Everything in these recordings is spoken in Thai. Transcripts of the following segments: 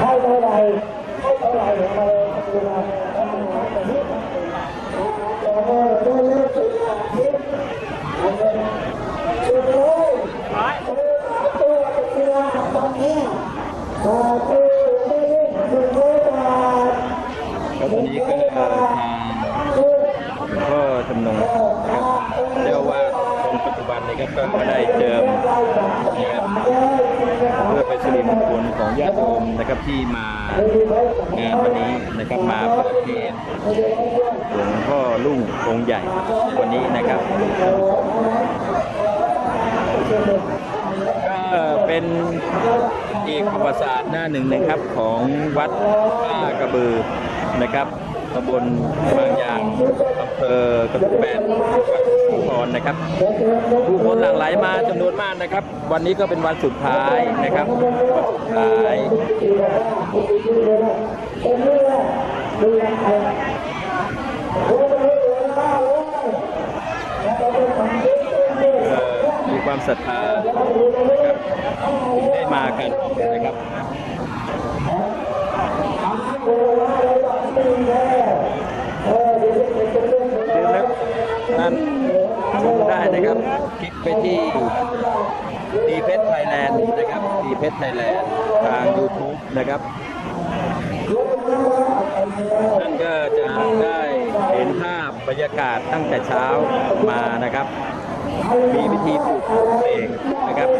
ให้เท่าไหร่ให้เท่าไหร่ลงมาเลยดูนะโอ้โหตัวเล็กตัวเล็กสุดเลยตัวตัวตรงนี้ตัวตัวไม่เล่นสุดเลยบาท แล้วตอนนี้ก็ทางหลวงพ่อจำ นงนะครับเรียกว่าองค์ปัจจุบันนะครับก็ได้เจิมนะครับเพื่อเป็นสิริมงคลของญาติโยมนะครับที่มางานวันนี้นะครับมาประเทศหลวงพ่อลุ่งองค์ใหญ่วันนี้นะครับก็เป็นอีกประวัติศาสตร์หน้าหนึ่งนะครับของวัดป้ากระบือนะครับตำบลบางยางอำ อกระทุ่มแบนจังหวัดชุมพรนะครับผู้คนหลั่งไหลมาจำนวนมากนะครับ วันนี้ก็เป็นวันสุดท้ายนะครับวันสุดท้ายมีความศรัทธานะครับได้มากันนะครับดูแล้ว นั่นชมได้นะครับ คลิกไปที่ดีเพชรไทยแลนด์นะครับดีเพชรไทยแลนด์ทาง YouTube นะครับนั่นก็จะได้เห็นภาพบรรยากาศตั้งแต่เช้ามานะครับ มีพิธีปลุกเสกนะครับ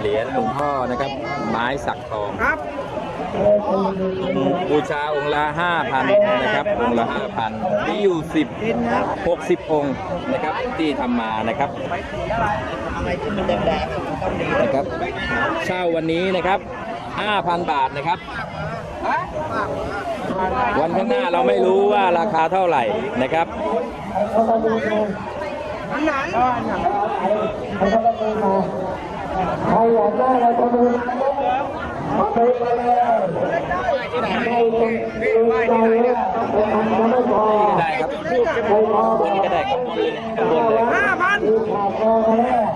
เหรียญหลวงพ่อนะครับ ไม้สักทองครับ บูชาองค์ละ5,000นะครับ องค์ละ5,000มีอยู่10 60 องค์นะครับที่ทำมานะครับอะไรที่มันแดงๆอะมันต้องดีนะครับเช่าวันนี้นะครับ 5,000 บาทนะครับวันข้างหน้าเราไม่รู้ว่าราคาเท่าไหร่นะครับอันไหนใครอยากได้อะไรก็ดูมาไปเลย ไม่ต้องดูเราเนี่ยมันไม่พอได้ครับไม่พอวันนี้ก็ได้ข้างบข้างบนเลยห้าพันดูข่าวพอแล้ว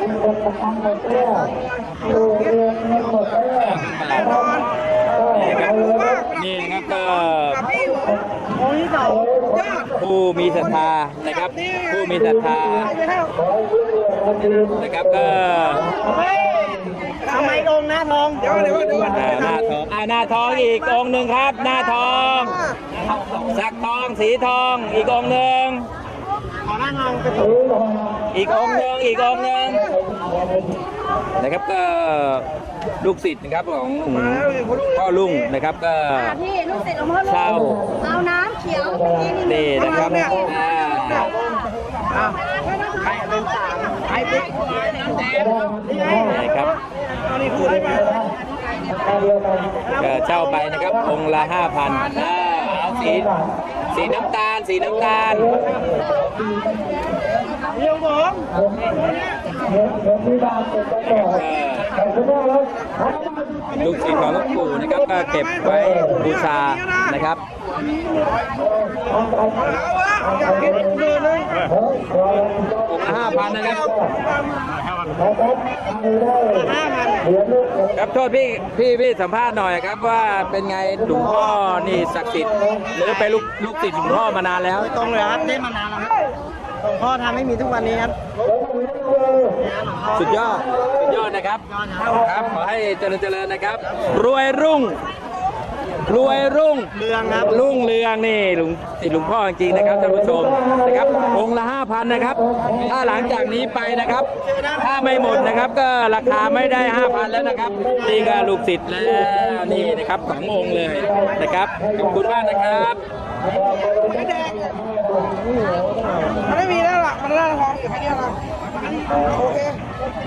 มันเป็นประกันหมดแล้วดูเรียนไม่หมดแล้วนี่ครับนี่นะครับก็กับพี่องค์ที่สองยอดผู้มีศรัทธานะครับ ผู้มีศรัทธาไปแล้วนะครับก็ ทำไมองค์หน้าทองเดี๋ยวเดี๋ยวเดี๋ยวอ่าหน้าทองอ่าหน้าทองอีกองค์หนึ่งครับ หน้าทองสักทองสีทองอีกองค์หนึ่งขอหน้าทองไปอีกองค์หนึ่งอีกองค์หนึ่งนะครับก็ลูกศิษย์นะครับของพ่อลุงนะครับก็ค่ะพี่ลูกศิษย์หลวงพ่อเช่าลุงเอาน้ำเขียวกินนี่นะครับอ่า ใครเป็นสามใครเป็นนี่ไงนี่ครับตอนนี้พูดได้ไหมก็เช่าไปนะครับองค์ละห้าพันเอาสีสีน้ำตาล สีน้ำตาลเดี๋ยวผมลูกศิษย์ของหลวงปู่นะครับก็เก็บไว้บูชานะครับ เอาวะอยากกินหมื่นนึงองค์ละห้าพันนะครับห้าพันครับโทษพี่พี่พี่สัมภาษณ์หน่อยครับว่าเป็นไงหลวงพ่อนี่ศักดิ์สิทธิ์หรือเป็นลูกลูกศิษย์หลวงพ่อมานานแล้วตรงเลยครับได้มานานแล้วครับหลวงพ่อทำให้มีทุกวันนี้ครับสุดยอดสุดยอดนะครับครับขอให้เจริญเจริญนะครับ รวยรุ่ง รวยรุ่งเรืองครับรุ่งเรืองนี่หลวงติดหลวงพ่อจริงๆนะครับท่านผู้ชมนะครับองค์ละห้าพันนะครับ ถ้าหลังจากนี้ไปนะครับ ถ้าไม่หมดนะครับ ก็ราคาไม่ได้ห้าพันแล้วนะครับนี่ก็ลูกศิษย์แล้วนี่นะครับสององค์เลยนะครับขอบคุณมากนะครับ มันไม่มีแล้วล่ะ มันล่าทองอยู่แค่นี้ละโอเค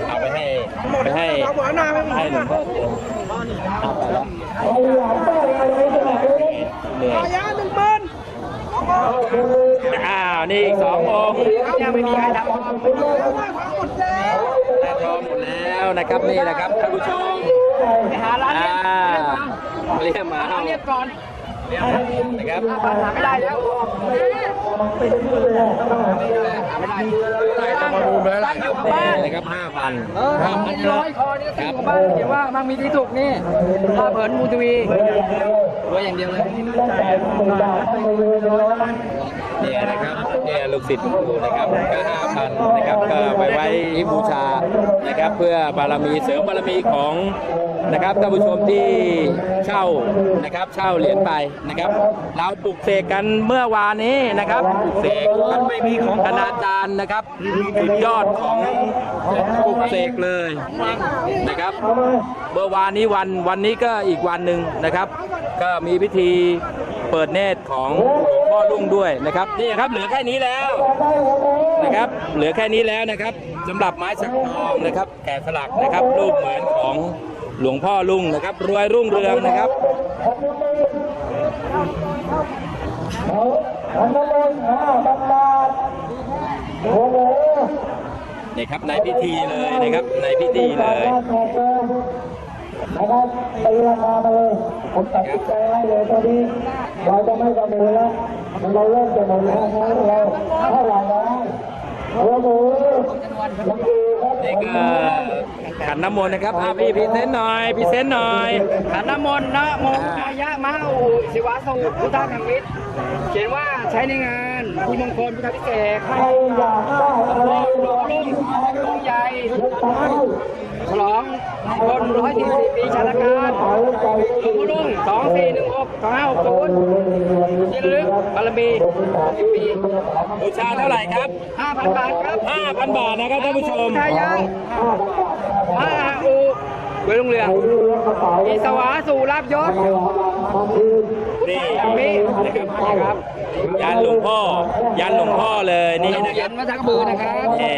เอาไปให้หมดไปให้เราหมดแล้วนาไม่มีให้หลวงพ่อเจิมเอาไปแล้วเหนื่อยขายาหนึ่งหมื่นอ้าวนี่อีกสององค์ยังไม่มีใครทำหมดแล้วแต่ทองหมดแล้วนะครับนี่นะครับท่านผู้ชมไปหาร้านอ่าเรียกเรียกมาเอาเรียกก่อนนะครับหาไม่ได้แล้ว นี่นะครับห้าพันห้าพันร้อยคอนี่ก็ซื้อของบ้านเขียนว่ามั่งมีที่ถูกนี่พาเผินมูทวีรวยอย่างเดียวเลย เนี่ยนะครับเนี่ยลูกศิษย์หลวงปู่นะครับก็ห้าพันนะครับก็ไปไว้บูชานะครับ เพื่อบารมีเสริมบารมีของนะครับท่านผู้ชมที่เช่านะครับเช่าเหรียญไปนะครับ เราปลุกเสกกันเมื่อวานนี้นะครับปลุกเสกกันไม่มีของคณาจารย์นะครับสุดยอดของปลุกเสกเลยนะครับเมื่อวานนี้วันวันนี้ก็อีกวันหนึ่งนะครับ ก็มีพิธีเปิดเนตรของหลวง พ่อลุงด้วยนะครับนี่ครับเหลือแค่นี้แล้วนะครับ เหลือแค่นี้แล้วนะครับสำหรับไม้สักทองนะครับ แกะสลักนะครับรูปเหมือนของหลวงพ่อลุงนะครับ รวยรุ่งเรืองนะครับโอ้โหนี่ครับในพิธีเลยนะครับในพิธีเลย นะครับตีราคามาเลยผมตัดสินใจให้เลยตอนนี้เราจะไม่ประมูลแล้วเราเริ่มจะหมดแล้วนะเราเท่าไหร่แล้วหัวหมูยังดีครับนี่ก็ขันน้ำมนต์นะครับอะพี่พรีเซนต์หน่อยพรีเซนต์หน่อย ขันน้ำมนต์นะโมพุทธายะมหาอุศิวะสูตรพุทธคังวิทย์เขียนว่าใช้ในงานที่มงคลพุทธพิเศษกใครอยากได้อะไรหลวงลุงหลวงใหญ่ตัดให้ฉลอง คนร้อยสี่สิบปีชาติการหลวงพ่อลุงสองสี่หนึ่งหกสองห้าหกศูนย์ที่ระลึกบารมีสิบปีบูชาเท่าไหร่ครับห้าพันบาทครับ5,000บาทนะครับท่านผู้ชมชายะมหาอูเวลุงเรืองอิสวาสู่ลาบยศนี่อย่างนี้นะครับนะครับยันหลวงพ่อ ยันหลวงพ่อเลยนี่นะคเขียรับนมาจากกระบือนะครับนี่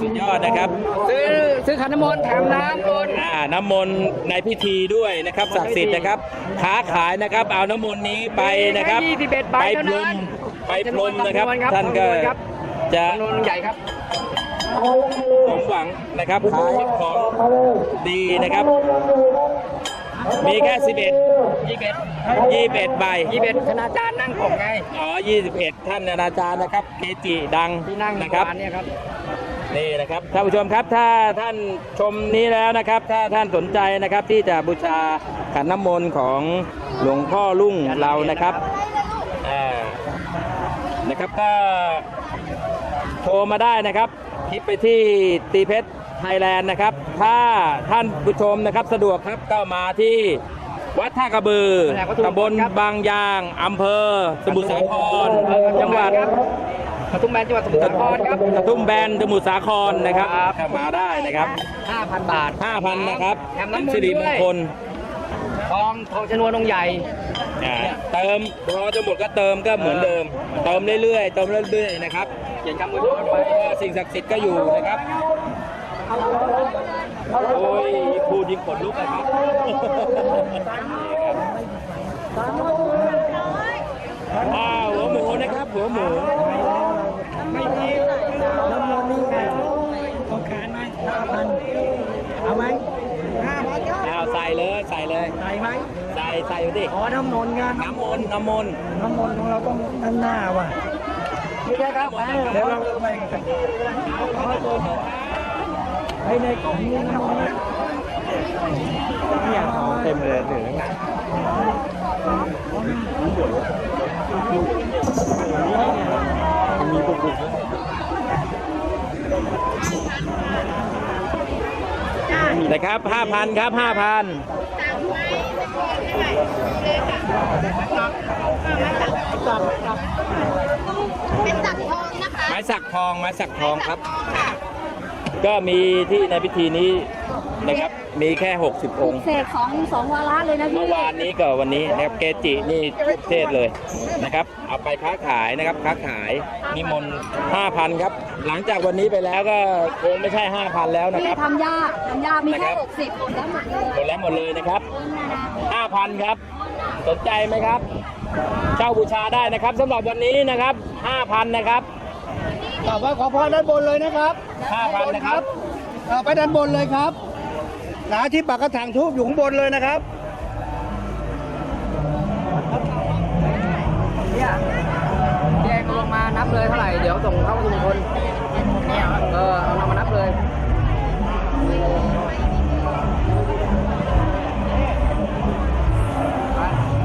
สุดยอดนะครับ ซื้อซื้อขันน้ำมนต์แถมน้ำบนอ่าน้ำมนต์ในพิธีด้วยนะครับศักดิ์สิทธิ์นะครับค้าขายนะครับ เอาน้ำมนต์นี้ไปนะครับยี่สิบเอ็ดใบไปเท่าพรนั้มนไปพรมนะครับจำนวนครับท่านก็จำนวนครับจะจำนวนใหญ่ครับ สมหวังนะครับขายของดีนะครับ มีแค่ 11ยี่สิบเอ็ด21ใบยี่สิบเอ็ดคณาจารย์นั่งผมไงอ๋อ21 ท่านอาจารย์นะครับ เกจิดังที่นั่งนะครับเนี่ยครับ นี่นะครับท่านผู้ชมครับถ้าท่านชมนี้แล้วนะครับ ถ้าท่านสนใจนะครับที่จะบูชาขันน้ำมนต์ของหลวงพ่อลุ่งเรานะครับอ่านะครับก็โทรมาได้นะครับคลิปไปที่ตีเพชรไทยแลนด์นะครับ ถ้าท่านผู้ชมนะครับสะดวกครับก็มาที่วัดท่ากระบือตำบลบางยางอำเภอ สมุทรสาครจังหวัดครับ กระทุ่มแบนจังหวัดสมุทรสาครครับกระทุ่มแบนสมุทรสาครนะครับครับเข้ามาได้นะครับ 5,000 บาท 5,000 นะครับแถมน้ำมนสิต์ริมด้งวยคลทองทองชนวนองค์ใหญ่อ่าเติมพอจะหมดก็เติมก็เหมือนเดิม เติมเรื่อยๆเติมเรื่อยๆนะครับเขียนคำมือถือไว้สิ่งศักดิ์สิทธิ์ก็อยู่นะครับโอ้ยพูดยิ่งขนลุกนะครับอ้าวหัวหมูนะครับหัวหมู เอาไหม อ้าวใส่เลยใส่เลยใส่ไหมใส่ใส่ไปดิอ๋อน้ำนนต์งานน้ำมนต์น้ำมนต์น้ำมนต์ของเราต้องด้านหน้าว่ะไม่ใช่ครับเดี๋ยวเราไปไอ้ในกล่องนี้น้ำมันเนี่ยของเต็มเลยเหลือ นะครับ5,000ครับ5,000เป็นตักทองนะคะไม้สักทองไม้สักทองครับ ก็มีที่ในพิธีนี้นะครับ มีแค่ 60 องค์ เสกสองสองวาระเลยนะพี่ เมื่อวานนี้กับวันนี้นะครับเกจินี่ทุกเทศเลยนะครับ เอาไปค้าขายนะครับค้าขายนิมนต์5,000 ครับ หลังจากวันนี้ไปแล้วก็คงไม่ใช่ 5,000 แล้วนะพี่ครับ ทำยากทำยากมีแค่นะครับ หกสิบคนแล้วหมดเลยหมดแล้วหมดเลยนะครับ 5,000 ครับ สนใจไหมครับ เช่าบูชาได้นะครับสำหรับวันนี้นะครับ 5,000 นะครับกลับว่าขอพรด้านบนเลยนะครับ5,000 นะครับ เอ่อไปด้านบนเลยครับ นะที่ปากกระถางทูบอยู่ข้างบนเลยนะครับเนี่ยแยกลงมานับเลยเท่าไหร่ เดี๋ยวส่งเข้าสู่คนเออเอามานับเลย